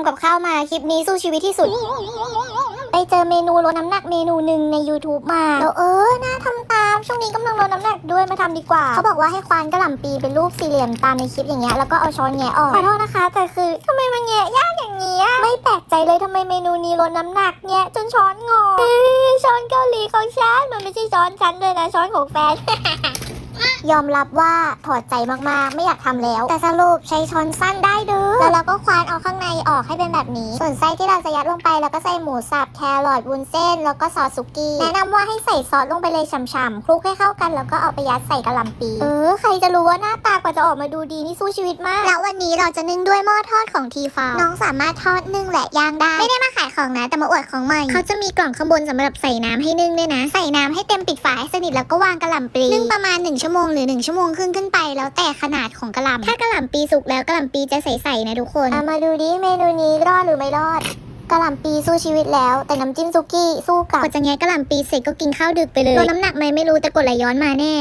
ำกับข้าวมาคลิปนี้สู้ชีวิตที่สุด ไปเจอเมนูลดน้ำหนักเมนูหนึ่งใน YouTube มาแล้วเออน่าทำตาม ช่วงนี้กำลังลดน้ำหนักด้วยมาทำดีกว่า เขาบอกว่าให้ควานกระหล่ำปีเป็นรูปสี่เหลี่ยมตามในคลิปอย่างเงี้ยแล้วก็เอาช้อนแงะออกขอโทษนะคะ แต่คือทำไมมันแงะยากอย่างเงี้ยไม่แปลกใจเลยทำไมเมนูนี้ลดน้ำหนักแงะจนช้อนงอเอ้ยช้อนเกาหลีของฉันมันไม่ใช่ช้อนฉันเลยนะช้อนของแฟน ยอมรับว่าถอดใจมากๆ ไม่อยากทำแล้ว แต่สรุปใช้ช้อนสั้นได้เด้อแล้วเราก็ควานเอาข้างในออกให้เป็นแบบนี้ ส่วนไส้ที่เราจะยัดลงไปแล้วก็ใส่หมูสับแครอทวุ้นเส้น แล้วก็ซอสซุกี้แนะนำว่าให้ใส่ซอสลงไปเลยฉ่ำๆคลุกให้เข้ากันแล้วก็เอาไปยัดใส่กะหล่ำปีเออใครจะรู้ว่าหน้าตากว่าจะออกมาดูดีนี่สู้ชีวิตมาก แล้ววันนี้เราจะนึ่งด้วยหม้อทอดของทีฟาวน้องสามารถทอดนึ่งและย่างได้ไม่ได้มาขายของนะ แต่มาอวดของใหม่เขาจะมีกล่องข้างบนสำหรับใส่น้ำให้นึ่งด้วยนะ ใส่น้ำให้เต็มปิดฝาให้สนิทแล้วก็วางกะหล่ำปลีนึ่งประมาณ 1 ชั่วโมงหรือ 1 ชั่วโมงครึ่งขึ้นไป แล้วแต่ขนาดของกะหล่ำถ้ากะหล่ำปีสุกแล้วกะหล่ำปีจะใสๆนะทุกคนมาดูดิเมนูนี้รอดหรือไม่รอดกะหล่ำปีสู้ชีวิตแล้วแต่น้ำจิ้มซุกี้สู้กับกว่าจะแงะกะหล่ำปีเสร็จก็กินข้าวดึกไปเลยลดน้ำหนักไหมไม่รู้แต่กดไหลย้อนมาแน่